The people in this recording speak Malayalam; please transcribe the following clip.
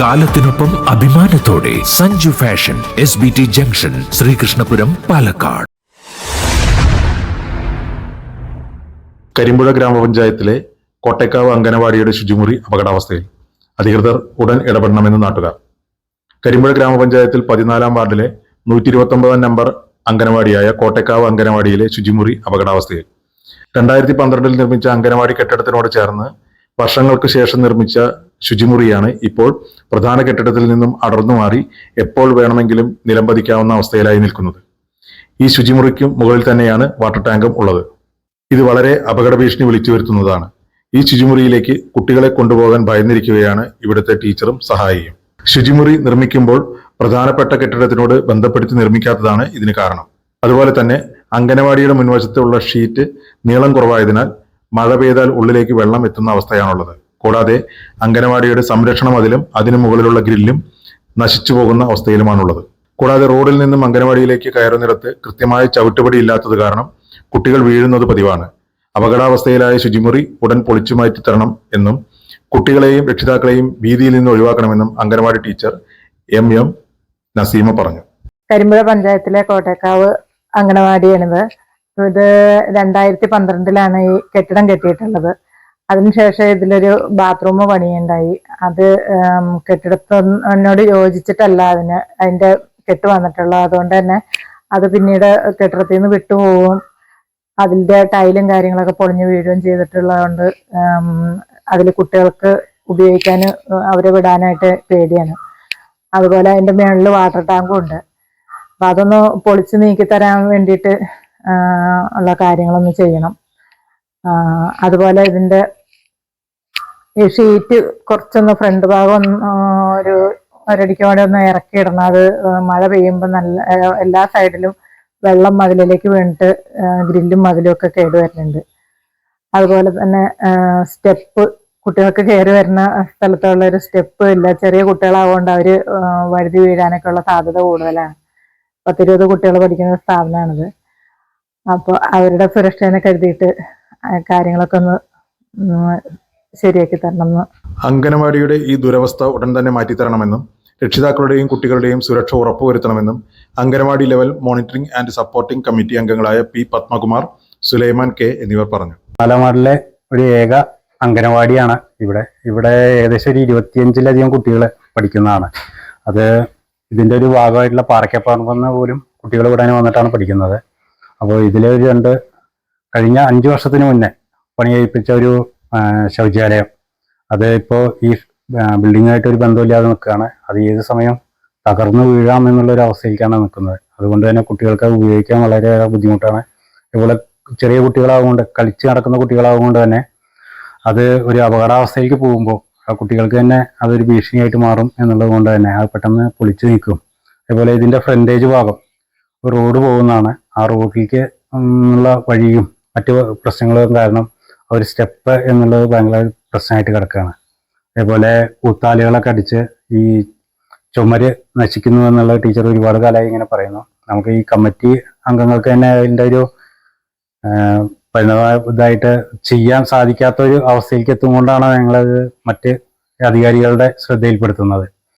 കാലത്തിനൊപ്പം അഭിമാനത്തോടെ Sanju fashion S B T junction Sreekrishnapuram Palakkad. Karimpuzha ഗ്രാമപഞ്ചായത്തിലെ കോട്ടേക്കാവ് അംഗനവാടിയുടെ ശുചിമുറി അപകടാവസ്ഥയിൽ അധികൃതർ ഉടൻ ഇടപെടണമെന്ന് നാട്ടുകാർ. കരിമ്പുഴ ഗ്രാമപഞ്ചായത്തിൽ പതിനാലാം വാർഡിലെ നൂറ്റി ഇരുപത്തൊമ്പതാം നമ്പർ അംഗനവാടിയായ കോട്ടേക്കാവ് അംഗനവാടിയിലെ ശുചിമുറി അപകടാവസ്ഥയിൽ രണ്ടായിരത്തി പന്ത്രണ്ടിൽ നിർമ്മിച്ച അംഗനവാടി കെട്ടിടത്തിനോട് ചേർന്ന് വർഷങ്ങൾക്ക് ശേഷം നിർമ്മിച്ച ശുചിമുറിയാണ് ഇപ്പോൾ പ്രധാന കെട്ടിടത്തിൽ നിന്നും അടർന്നു മാറി എപ്പോൾ വേണമെങ്കിലും നിലംപതിക്കാവുന്ന അവസ്ഥയിലായി നിൽക്കുന്നത്. ഈ ശുചിമുറിക്കും മുകളിൽ തന്നെയാണ് വാട്ടർ ടാങ്കും ഉള്ളത്. ഇത് വളരെ അപകട ഭീഷണി വിളിച്ചു വരുത്തുന്നതാണ്. ഈ ശുചിമുറിയിലേക്ക് കുട്ടികളെ കൊണ്ടുപോകാൻ ഭയന്നിരിക്കുകയാണ് ഇവിടുത്തെ ടീച്ചറും സഹായിയും. ശുചിമുറി നിർമ്മിക്കുമ്പോൾ പ്രധാനപ്പെട്ട കെട്ടിടത്തിനോട് ബന്ധപ്പെടുത്തി നിർമ്മിക്കാത്തതാണ് ഇതിന് കാരണം. അതുപോലെ തന്നെ അംഗനവാടിയുടെ മുൻവശത്തുള്ള ഷീറ്റ് നീളം കുറവായതിനാൽ മഴ പെയ്താൽ ഉള്ളിലേക്ക് വെള്ളം എത്തുന്ന അവസ്ഥയാണുള്ളത്. കൂടാതെ അംഗനവാടിയുടെ സംരക്ഷണ മതിലും അതിനു മുകളിലുള്ള ഗ്രില്ലും നശിച്ചു പോകുന്ന അവസ്ഥയിലുമാണുള്ളത്. കൂടാതെ റോഡിൽ നിന്നും അംഗനവാടിയിലേക്ക് കയറുന്നിടത്ത് കൃത്യമായ ചവിട്ടുപടി ഇല്ലാത്തത് കാരണം കുട്ടികൾ വീഴുന്നത് പതിവാണ്. അപകടാവസ്ഥയിലായ ശുചിമുറി ഉടൻ പൊളിച്ചു മാറ്റി തരണം എന്നും കുട്ടികളെയും രക്ഷിതാക്കളെയും വീതിയിൽ നിന്ന് ഒഴിവാക്കണമെന്നും anganwadi teacher M. M. Naseema പറഞ്ഞു. കരിമ്പുഴ പഞ്ചായത്തിലെ കോട്ടേക്കാവ് അംഗനവാടിയാണിത് ഇത് രണ്ടായിരത്തി പന്ത്രണ്ടിലാണ് ഈ കെട്ടിടം കെട്ടിയിട്ടുള്ളത്. അതിനുശേഷം ഇതിലൊരു ബാത്റൂം പണിയുണ്ടായി. അത് കെട്ടിടത്തിനോട് യോജിച്ചിട്ടല്ല അതിന് അതിന്റെ കെട്ട് വന്നിട്ടുള്ളത്. അതുകൊണ്ട് തന്നെ അത് പിന്നീട് കെട്ടിടത്തിൽ നിന്ന് വിട്ടുപോകും അതിന്റെ ടൈലും കാര്യങ്ങളൊക്കെ പൊളിഞ്ഞു വീഴുകയും ചെയ്തിട്ടുള്ളതുകൊണ്ട് അതിൽ കുട്ടികൾക്ക് ഉപയോഗിക്കാൻ അവരെ വിടാനായിട്ട് പേടിയാണ്. അതുപോലെ അതിന്റെ മേളിൽ വാട്ടർ ടാങ്കും ഉണ്ട്. അപ്പൊ അതൊന്ന് പൊളിച്ച് നീക്കി തരാൻ വേണ്ടിയിട്ട് ഉള്ള കാര്യങ്ങളൊന്ന് ചെയ്യണം. അതുപോലെ ഇതിന്റെ ഈ ഷീറ്റ് കുറച്ചൊന്ന് ഫ്രണ്ട് ഭാഗം ഒരു ഒരടിക്കോടെ ഒന്ന് ഇറക്കിയിടണം അത് മഴ പെയ്യുമ്പോൾ നല്ല എല്ലാ സൈഡിലും വെള്ളം മതിലിലേക്ക് വീണിട്ട് ഗ്രില്ലും മതിലും ഒക്കെ കേടുവരുന്നുണ്ട് അതുപോലെ തന്നെ സ്റ്റെപ്പ് കുട്ടികൾക്ക് കയറി വരുന്ന സ്ഥലത്തുള്ള ഒരു സ്റ്റെപ്പ് ഇല്ല. ചെറിയ കുട്ടികളാവുകൊണ്ട് അവർ വഴുതി വീഴാനൊക്കെ ഉള്ള സാധ്യത കൂടുതലാണ്. പത്തിരുപത് കുട്ടികൾ പഠിക്കുന്ന സ്ഥാപനമാണിത് അപ്പോൾ അവരുടെ സുരക്ഷേനെ കരുതിയിട്ട് കാര്യങ്ങളൊക്കെ ഒന്ന് ശരിയാക്കി തരണം എന്ന് അംഗനവാടിയുടെ ഈ ദുരവസ്ഥ ഉടൻ തന്നെ മാറ്റിത്തരണമെന്നും രക്ഷിതാക്കളുടെയും കുട്ടികളുടെയും സുരക്ഷ ഉറപ്പുവരുത്തണമെന്നും anganwadi level monitoring and supporting committee അംഗങ്ങളായ പി പത്മകുമാർ സുലൈമാൻ കെ എന്നിവർ പറഞ്ഞു. പാലമാടിലെ ഒരു ഏക അംഗനവാടിയാണ് ഇവിടെ. ഇവിടെ ഏകദേശം ഒരു ഇരുപത്തിയഞ്ചിലധികം കുട്ടികൾ പഠിക്കുന്നതാണ്. അത് ഇതിന്റെ ഒരു ഭാഗമായിട്ടുള്ള പാറയ്ക്കപ്പറമ്പെന്ന് പോലും കുട്ടികൾ ഇവിടെ വന്നിട്ടാണ് പഠിക്കുന്നത്. അപ്പോൾ ഇതിലെ ഒരു രണ്ട് കഴിഞ്ഞ അഞ്ച് വർഷത്തിന് മുന്നേ പണി കഴിപ്പിച്ച ഒരു ശൗചാലയം. അത് ഇപ്പോൾ ഈ ബിൽഡിങ്ങായിട്ട് ഒരു ബന്ധമില്ലാതെ നിൽക്കുകയാണ്. അത് ഏത് സമയം തകർന്നു വീഴാം എന്നുള്ള ഒരു അവസ്ഥയിലേക്കാണ് നിൽക്കുന്നത്. അതുകൊണ്ട് തന്നെ കുട്ടികൾക്ക് അത് ഉപയോഗിക്കാൻ വളരെയേറെ ബുദ്ധിമുട്ടാണ്. ഇതുപോലെ ചെറിയ കുട്ടികളാവുകൊണ്ട് കളിച്ച് നടക്കുന്ന കുട്ടികളാവുകൊണ്ട് തന്നെ അത് ഒരു അപകടാവസ്ഥയിലേക്ക് പോകുമ്പോൾ ആ കുട്ടികൾക്ക് തന്നെ അതൊരു ഭീഷണിയായിട്ട് മാറും എന്നുള്ളത് കൊണ്ട് തന്നെ അത് പെട്ടെന്ന് പൊളിച്ചു നീക്കും. അതുപോലെ ഇതിന്റെ ഫ്രണ്ടേജ് ഭാഗം റോഡ് പോകുന്നതാണ്. ആ രോഗിക്ക് ഉള്ള വഴിയും മറ്റു പ്രശ്നങ്ങളും കാരണം അവർ സ്റ്റെപ്പ് എന്നുള്ളത് ഭയങ്കര പ്രശ്നമായിട്ട് കിടക്കുകയാണ്. അതേപോലെ കൂത്താലികളൊക്കെ അടിച്ച് ഈ ചുമര് നശിക്കുന്നു എന്നുള്ള ടീച്ചർ ഒരുപാട് കാലമായി ഇങ്ങനെ പറയുന്നു. നമുക്ക് ഈ കമ്മിറ്റി അംഗങ്ങൾക്ക് തന്നെ അതിന്റെ ഒരു പരിണതായിട്ട് ചെയ്യാൻ സാധിക്കാത്ത ഒരു അവസ്ഥയിലേക്ക് എത്തുകൊണ്ടാണ് ഞങ്ങളത് മറ്റ് അധികാരികളുടെ ശ്രദ്ധയിൽപ്പെടുത്തുന്നത്.